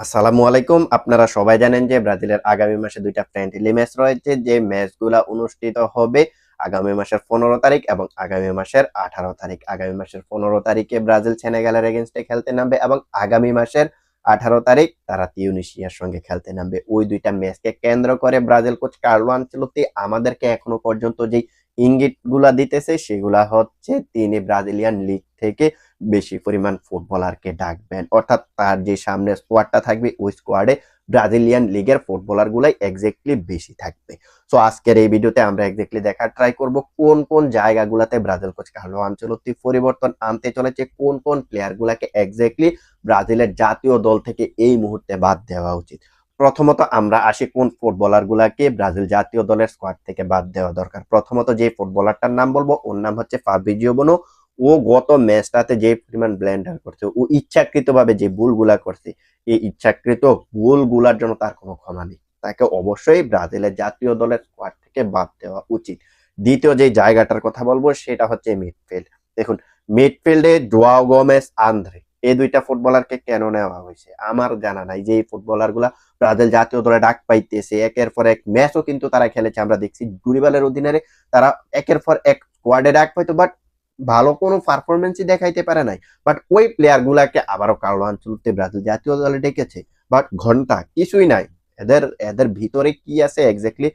আসসালামু আলাইকুম। আপনারা সবাই জানেন যে ব্রাজিলের আগামী মাসে দুইটা ফ্রেন্ডলি ম্যাচ রয়েছে, যে ম্যাচগুলা অনুষ্ঠিত হবে আগামী মাসের পনেরো তারিখ এবং আগামী মাসের আঠারো তারিখ। আগামী মাসের পনেরো তারিখে ব্রাজিল সেনেগালের এগেনস্টে খেলতে নামবে এবং আগামী মাসের আঠারো তারিখ তারা তিউনিশিয়ার সঙ্গে খেলতে নামবে। ওই দুইটা ম্যাচকে কেন্দ্র করে ব্রাজিল কোচ কার্লো আনচেলত্তি আমাদেরকে এখনও পর্যন্ত যেই ইঙ্গিতগুলা দিতেছে, সেগুলা হচ্ছে তিনি ব্রাজিলিয়ান লিগ থেকে বেশি পরিমাণ ফুটবলারকে ডাকবেন। অর্থাৎ তার যে সামনে স্কোয়াডটা থাকবে, ওই স্কোয়াডে ব্রাজিলিয়ান লিগের ফুটবলার গুলাই এক্স্যাক্টলি বেশি থাকবে। সো আজকের এই ভিডিওতে আমরা এক্স্যাক্টলি দেখার ট্রাই করব কোন কোন জায়গাগুলোতে ব্রাজিল কোচ কার্লো আনচেলত্তি পরিবর্তন আনতে চলেছে, কোন কোন প্লেয়ার গুলাকে এক্স্যাক্টলি ব্রাজিলের জাতীয় দল থেকে এই মুহূর্তে বাদ দেওয়া উচিত। প্রথমত আমরা আসি কোন ফুটবলার গুলাকে ব্রাজিল জাতীয় দলের স্কোয়াড থেকে বাদ দেওয়া দরকার। প্রথমত যে ফুটবলারটার নাম বলব, ওর নাম হচ্ছে ফাবিজিও বনো ও গত ম্যাচটাতে যে পরিমাণ ব্ল্যান্ডার করছে, ও ইচ্ছাকৃত ভাবে যে ভুলগুলা করছে, এই ইচ্ছাকৃত ভুলগুলার জন্য তার কোনো ক্ষমা নেই। তাকে অবশ্যই ব্রাজিলের জাতীয় দলের স্কোয়াড থেকে বাদ দেওয়া উচিত। দ্বিতীয় যে জায়গাটার কথা বলব, সেটা হচ্ছে মিডফিল্ড দেখুন মিডফিল্ডে জোয়াও গোমেস আন্দ্রে এই দুইটা ফুটবলারকে কেন নেওয়া হয়েছে? আমার জানা নাই যে এই ফুটবলারগুলা ব্রাজিল জাতীয় দলে ডাক পাইতেছে। একের পর এক ম্যাচও কিন্তু তারা খেলেছে। আমরা দেখছি ডুরিবালের অধীনে তারা একের পর এক স্কোয়াডে ডাক পাইতো বাট ভালো কোনো পারফরমেন্সই দেখাইতে পারে নাই। বাট ওই প্লেয়ার গুলাকে আবারও কার্লো আঞ্চলতে ব্রাজিল জাতীয় দলে ডেকেছে। বাট ঘণ্টা কিছুই নাই। এদের এদের ভিতরে কি আছে এক্স্যাক্টলি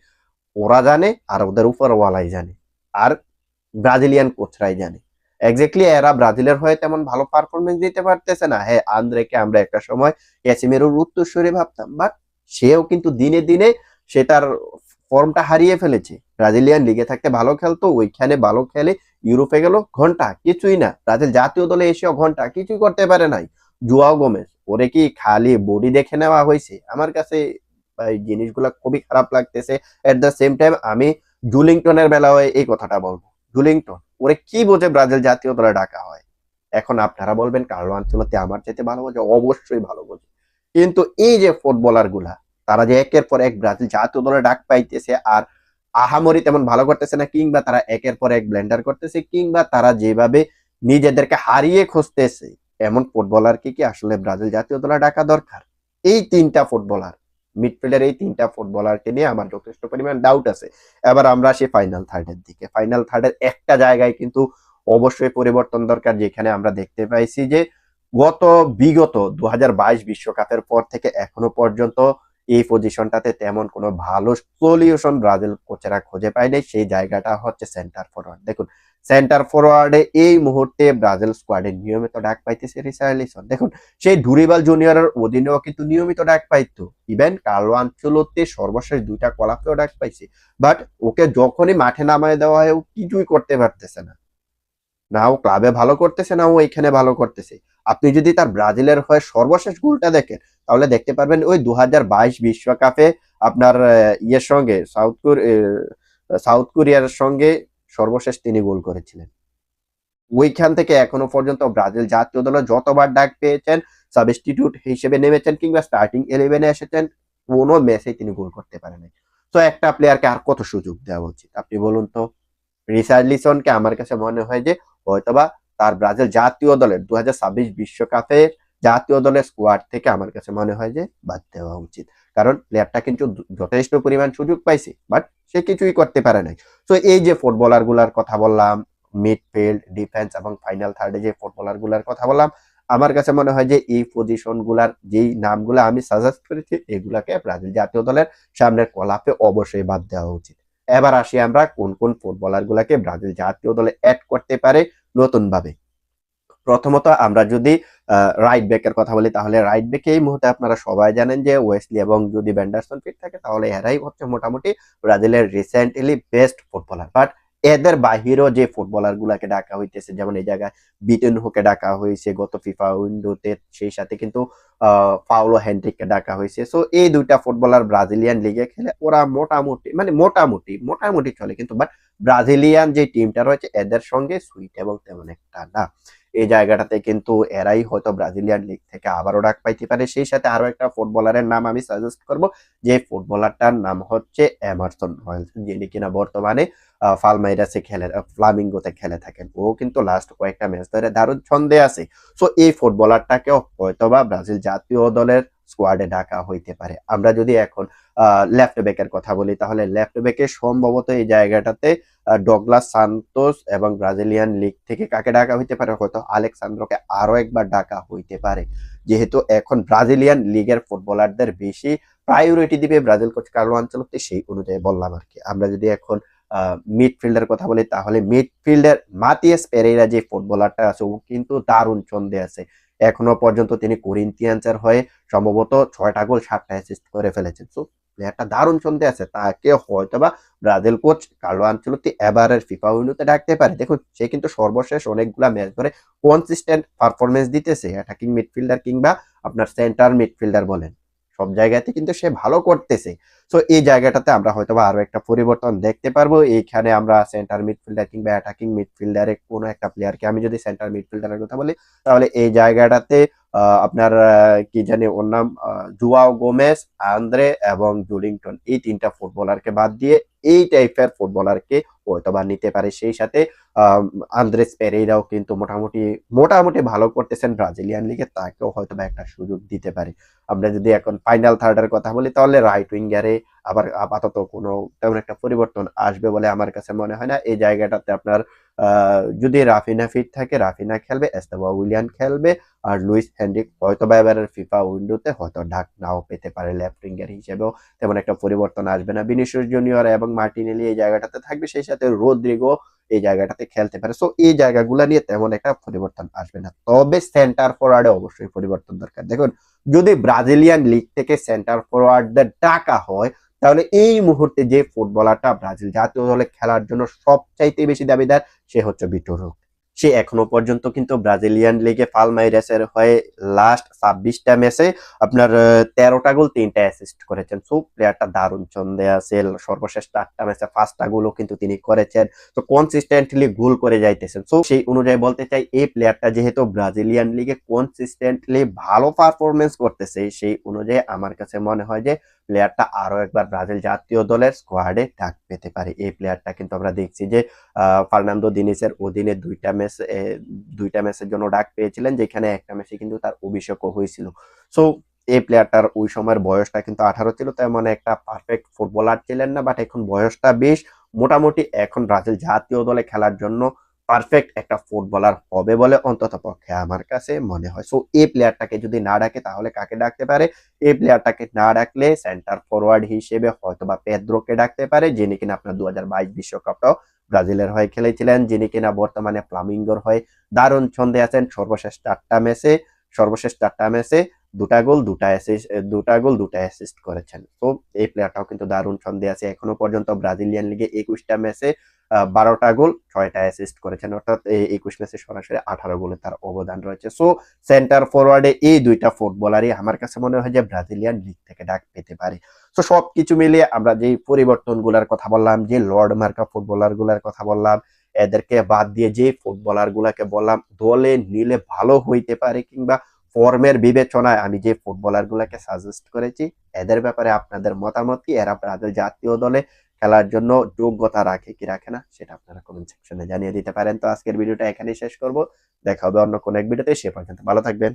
ওরা জানে আর ওদের উপর ওয়ালাই জানে। আর ব্রাজিলিয়ান কোচরাই জানে। এক্স্যাক্টলি এরা ব্রাজিলের হয়ে তেমন ভালো পারফরমেন্স দিতে পারতেছে না। হ্যাঁ আন্দ্রেকে আমরা একটা সময় ক্যাসিমেরোর উত্তরসূরি ভাবতাম। বাট সেও কিন্তু দিনে দিনে সে তার ফর্মটা হারিয়ে ফেলেছে। ব্রাজিলিয়ান লিগে থাকতে ভালো খেলতো, ওইখানে ভালো খেলে ইউরোপে গেল, ঘণ্টা কিছুই না। ব্রাজিল জাতীয় দলে এসেও ঘণ্টা কিছুই করতে পারে নাই। জুয়াও গোমেজ, ওরে কি খালি বডি দেখে নেওয়া হয়েছে? আমার কাছে জিনিসগুলো খুবই খারাপ লাগতেছে। এট দ্য সেম টাইম আমি জুলিংটনের বেলায় এই কথাটা বলব। জুলিংটন, ওরে কি বোঝে ব্রাজিল জাতীয় দলে ডাকা হয়? এখন আপনারা বলবেন, কার্লো আঞ্চলতে আমার চাইতে ভালো বোঝে? অবশ্যই ভালো বোঝে। কিন্তু এই যে ফুটবলারগুলা, তারা যে একের পর এক ব্রাজিল জাতীয় দলে ডাক পাইতেছে আর আহামরি তেমন ভালো করতেছে না, কিংবা তারা একের পর এক ব্লেন্ডার করতেছে, কিংবা তারা যেভাবে নিজেদেরকে হারিয়ে খুঁজতেছে। এমন ফুটবলারকে কি আসলে ব্রাজিল জাতীয় দলে ডাকা দরকার? এই তিনটা ফুটবলার মিডফিল্ডের এই তিনটা ফুটবলারকে নিয়ে আমার যথেষ্ট পরিমাণ ডাউট আছে। এবার আমরা আসি ফাইনাল থার্ডের দিকে। ফাইনাল থার্ডের একটা জায়গায় কিন্তু অবশ্যই পরিবর্তন দরকার, যেখানে আমরা দেখতে পাইছি যে গত বিগত দু বিশ্বকাপের পর থেকে এখনও পর্যন্ত এই পজিশনটাতে তেমন কোনো ভালো সলিউশন ব্রাজিল কোচেরা খুঁজে পায়নি সেই জায়গাটা হচ্ছে সেন্টার ফরওয়ার্ড দেখুন সেন্টার ফরওয়ার্ডে এই মুহূর্তে ব্রাজিল স্কোয়াডে নিয়মিত ডাক পাইতেছে রিসার্লিসন দেখুন, সেই ডুরিবাল জুনিয়রের অধীনেও কিন্তু নিয়মিত ডাক পাইতো। ইভেন কার্লো আঞ্চলতে সর্বশেষ দুইটা কলাপেও ডাক পাইছে। বাট ওকে যখনই মাঠে নামায় দেওয়া হয়, ও কিছুই করতে পারতেছে না। না, ও ক্লাবে ভালো করতেছে, না, ও এখানে ভালো করতেছে। আপনি যদি তার ব্রাজিলের হয়ে সর্বশেষ গোলটা দেখেন, তাহলে দেখতে পারবেন ওই দু বিশ্বকাপে আপনার ইয়ের সঙ্গে, সাউথ কোরিয়া সাউথ কোরিয়ার সঙ্গে সর্বশেষ তিনি গোল করেছিলেন। ওইখান থেকে এখনও পর্যন্ত ব্রাজিল জাতীয় দলে যতবার ডাক পেয়েছেন, সাবস্টিটিউট হিসেবে নেমেছেন কিংবা স্টার্টিং ইলেভেনে এসেছেন, কোনো ম্যাচে তিনি গোল করতে পারেন তো একটা প্লেয়ারকে আর কত সুযোগ দেওয়া উচিত? আপনি বলুন তো রিসার্লিসনকে আমার কাছে মনে হয় যে হয়তোবা তার ব্রাজিল জাতীয় দলের দু বিশ্বকাপের জাতীয় দলের স্কোয়াড থেকে আমার কাছে মনে হয় যে বাদ দেওয়া উচিত। কারণ প্লেয়ারটা কিন্তু যথেষ্ট পরিমাণ সুযোগ পাইছে বাট সে কিছুই করতে পারে নাই। তো এই যে ফুটবলারগুলার কথা বললাম মিডফিল্ড ডিফেন্স এবং ফাইনাল থার্ডে যে ফুটবলারগুলার কথা বললাম, আমার কাছে মনে হয় যে এই পজিশনগুলার যেই নামগুলো আমি সাজেস্ট করেছি, এগুলাকে ব্রাজিল জাতীয় দলের সামনের কলাপে অবশ্যই বাদ দেওয়া উচিত। এবার আসি আমরা কোন কোন ফুটবলার গুলাকে ব্রাজিল জাতীয় দলে অ্যাড করতে পারে নতুন ভাবে প্রথমত আমরা যদি রাইট ব্যাকের কথা বলি, তাহলে রাইট ব্যাকে এই মুহূর্তে আপনারা সবাই জানেন যে ওয়েসলি এবং যদি ব্যান্ডারসন ফিট থাকে, তাহলে এরাই হচ্ছে মোটামুটি ব্রাজিলের রিসেন্টলি বেস্ট ফুটবলার বাট এদের বাহিরেও যে ফুটবলার গুলাকে ডাকা হইতেছে, যেমন এই জায়গায় বিটেন হোকে ডাকা হয়েছে গত ফিফা উইন্ডোতে সেই সাথে কিন্তু পাওলো হ্যান্ড্রিককে ডাকা হয়েছে সো এই দুইটা ফুটবলার ব্রাজিলিয়ান লিগে খেলে ওরা মোটামুটি মানে মোটামুটি মোটামুটি চলে কিন্তু। বাট ব্রাজিলিয়ান যে টিমটা রয়েছে, এদের সঙ্গে সুইট এবং তেমন একটা না। এই জায়গাটাতে কিন্তু এরাই হয়তো ব্রাজিলিয়ান লিগ থেকে আবারও ডাক পাইতে পারে। সেই সাথে আরও একটা ফুটবলারের নাম আমি সাজেস্ট করব, যে ফুটবলারটার নাম হচ্ছে এমারসন রয়েলস যিনি কিনা বর্তমানে ফালমাইরাসে খেলে ফ্লামিঙ্গোতে খেলে থাকেন। ও কিন্তু লাস্ট কয়েকটা ম্যাচ ধরে দারুণ ছন্দে আছে। সো এই ফুটবলারটাকেও হয়তোবা ব্রাজিল জাতীয় দলের স্কোয়াডে ডাকা হইতে পারে। আমরা যদি এখন লেফট ব্যাকের কথা বলি। তাহলে লেফট ব্যাকে সম্ভবত এই জায়গাটাতে ডগলাস সান্তোস এবং ব্রাজিলিয়ান লিগ থেকে কাকে ডাকা হইতে পারে? হয়তো আলেক্সান্দ্রকে আরও একবার ডাকা হইতে পারে। যেহেতু এখন ব্রাজিলিয়ান লিগের ফুটবলারদের বেশি প্রায়োরিটি দিবে ব্রাজিল কোচ কার্লো আনচেলত্তি, সেই অনুযায়ী বললাম আর কি। আমরা যদি এখন মিডফিল্ডের কথা বলি, তাহলে মিডফিল্ডের মাতিয়াস পেরেইরা যে ফুটবলারটা আছে, ও কিন্তু দারুণ ছন্দে আছে। এখনও পর্যন্ত তিনি কোরিন্থিয়ান্সের হয়ে সম্ভবত ছয়টা গোল, সাতটা অ্যাসিস্ট করে ফেলেছেন। সো প্লেয়ারটা দারুণ ছন্দে আছে, তাকে হয়তোবা Brazil coach Carlo Ancelotti FIFA FIFA উইন্ডোতে ডাকতে পারে। দেখুন, সে কিন্তু সর্বশেষ অনেকগুলা ম্যাচ ধরে কনসিস্টেন্ট পারফরমেন্স দিতেছে অ্যাটাকিং মিডফিল্ডার কিংবা আপনার সেন্টার মিডফিল্ডার বলেন। সব জায়গাতে কিন্তু সে ভালো করতেছে। তো এই জায়গাটাতে আমরা হয়তো বা আরও একটা পরিবর্তন দেখতে পারব। এইখানে আমরা সেন্টার মিডফিল্ডার কিংবা অ্যাটাকিং মিডফিল্ডারে কোনো একটা প্লেয়ারকে আমি যদি সেন্টার মিডফিল্ডারের কথা বলি, তাহলে এই জায়গাটাতে আপনার কি জানি ওর নাম জুয়াও গোমেস আন্দ্রে এবং জুলিংটন। এই তিনটা ফুটবলারকে বাদ দিয়ে এই টাইপের ফুটবলারকে হয়তোবা নিতে পারে। সেই সাথে আন্দ্রেস পেরেইরাও কিন্তু মোটামুটি মোটামুটি ভালো করতেছেন ব্রাজিলিয়ান লিগে। তাকেও হয়তো বা একটা সুযোগ দিতে পারে। আমরা যদি এখন ফাইনাল থার্ডের কথা বলি, তাহলে রাইট উইঙ্গারে আবার আপাতত কোনো তেমন একটা পরিবর্তন আসবে বলে আমার কাছে মনে হয় না। এই জায়গাটাতে আপনার যদি রাফিনা ফিট থাকে, রাফিনা খেলবে, এস্তেবা উইলিয়ান খেলবে, আর লুইস হেনরিক হয়তো বা এবারের ফিফা উইন্ডোতে হয়তো ডাক নাও পেতে পারে লেফট উইঙ্গার হিসেবেও। তেমন একটা পরিবর্তন আসবে না। বিনিশিয়াস জুনিয়র এবং মার্টিনেলি এই জায়গাটাতে থাকবে, সেই সাথে রোদ্রিগো এই জায়গাটাতে খেলতে পারে। সো এই জায়গাগুলো নিয়ে তেমন একটা পরিবর্তন আসবে না। তবে সেন্টার ফরওয়ার্ডে অবশ্যই পরিবর্তন দরকার। দেখুন, যদি ব্রাজিলিয়ান লিগ থেকে সেন্টার ফরওয়ার্ডদের ডাকা হয় তাহলে এই মুহূর্তে যে ফুটবলারটা ব্রাজিল জাতীয় দলে খেলার জন্য সবচাইতে বেশি দাবিদার, সে হচ্ছে বিটোরো সে এখনও পর্যন্ত কিন্তু ব্রাজিলিয়ান লিগে ফালমাইরাসের হয়ে লাস্ট ছাব্বিশটা ম্যাচে আপনার তেরোটা গোল, তিনটা অ্যাসিস্ট করেছেন। সো প্লেয়ারটা দারুণ ছন্দে আছে। সর্বশেষ চারটা ম্যাচে পাঁচটা গোলও কিন্তু তিনি করেছেন। তো কনসিস্টেন্টলি গোল করে যাইতেছেন। সো, সেই অনুযায়ী বলতে চাই, এই প্লেয়ারটা যেহেতু ব্রাজিলিয়ান লিগে কনসিস্টেন্টলি ভালো পারফরমেন্স করতেছে, সেই অনুযায়ী আমার কাছে মনে হয় যে প্লেয়ারটা আরও একবার ব্রাজিল জাতীয় দলের স্কোয়াডে ডাক পেতে পারে। এই প্লেয়ারটা কিন্তু আমরা দেখছি যে ফার্নান্দো দিনিসের অধীনে দুইটা ম্যাচ দুইটা ম্যাচের জন্য ডাক পেয়েছিলেন, যেখানে একটা ম্যাচে কিন্তু তার অভিষেকও হয়েছিল। সো এই প্লেয়ারটার ওই সময়ের বয়সটা কিন্তু আঠারো ছিল তেমন একটা পারফেক্ট ফুটবলার ছিলেন না বাট এখন বয়সটা বেশ মোটামুটি এখন ব্রাজিল জাতীয় দলে খেলার জন্য পারফেক্ট একটা ফুটবলার হবে বলে অন্তত পক্ষে আমার কাছে মনে হয়। সো এই প্লেয়ারটাকে যদি না ডাকে, তাহলে কাকে ডাকতে পারে? এই প্লেয়ারটাকে না ডাকলে সেন্টার ফরওয়ার্ড হিসেবে হয়তো বা পেদ্রোকে ডাকতে পারে, যিনি কিনা আপনার দু হাজার বিশ্বকাপটাও ব্রাজিলের হয়ে খেলেছিলেন, যিনি কিনা বর্তমানে ফ্লামিঙ্গোর হয়ে দারুণ ছন্দে আছেন। সর্বশেষ চারটা ম্যাচে সর্বশেষ চারটা ম্যাচে দুটা গোল, দুটা অ্যাসিস্ট দুটা গোল, দুটা অ্যাসিস্ট করেছেন। তো এই প্লেয়ারটাও কিন্তু দারুণ ছন্দে আছে। এখনও পর্যন্ত ব্রাজিলিয়ান লিগে একুশটা ম্যাচে বারোটা গোল, ছয়টা অ্যাসিস্ট করেছেন। অর্থাৎ একুশ ম্যাচে সরাসরি আঠারো গোলে তার অবদান রয়েছে। সো সেন্টার ফরওয়ার্ডে এই দুইটা ফুটবলারই আমার কাছে মনে হয় যে ব্রাজিলিয়ান লিগ থেকে ডাক পেতে পারে। তো সবকিছু মিলিয়ে আমরা যে পরিবর্তনগুলোর কথা বললাম, যে লর্ড মার্কা ফুটবলারগুলার কথা বললাম, এদেরকে বাদ দিয়ে যে ফুটবলার গুলাকে বললাম, দলে নিলে ভালো হইতে পারে কিংবা ফর্মের বিবেচনায় আমি যে ফুটবলার গুলাকে সাজেস্ট করেছি, এদের ব্যাপারে আপনাদের মতামত কি এরা ব্রাজিল জাতীয় দলে খেলার জন্য যোগ্যতা রাখে কি রাখে না, সেটা আপনারা কমেন্ট সেকশনে জানিয়ে দিতে পারেন। তো আজকের ভিডিওটা এখানেই শেষ করব। দেখা হবে অন্য কোনো এক ভিডিওতে, সে পর্যন্ত ভালো থাকবেন।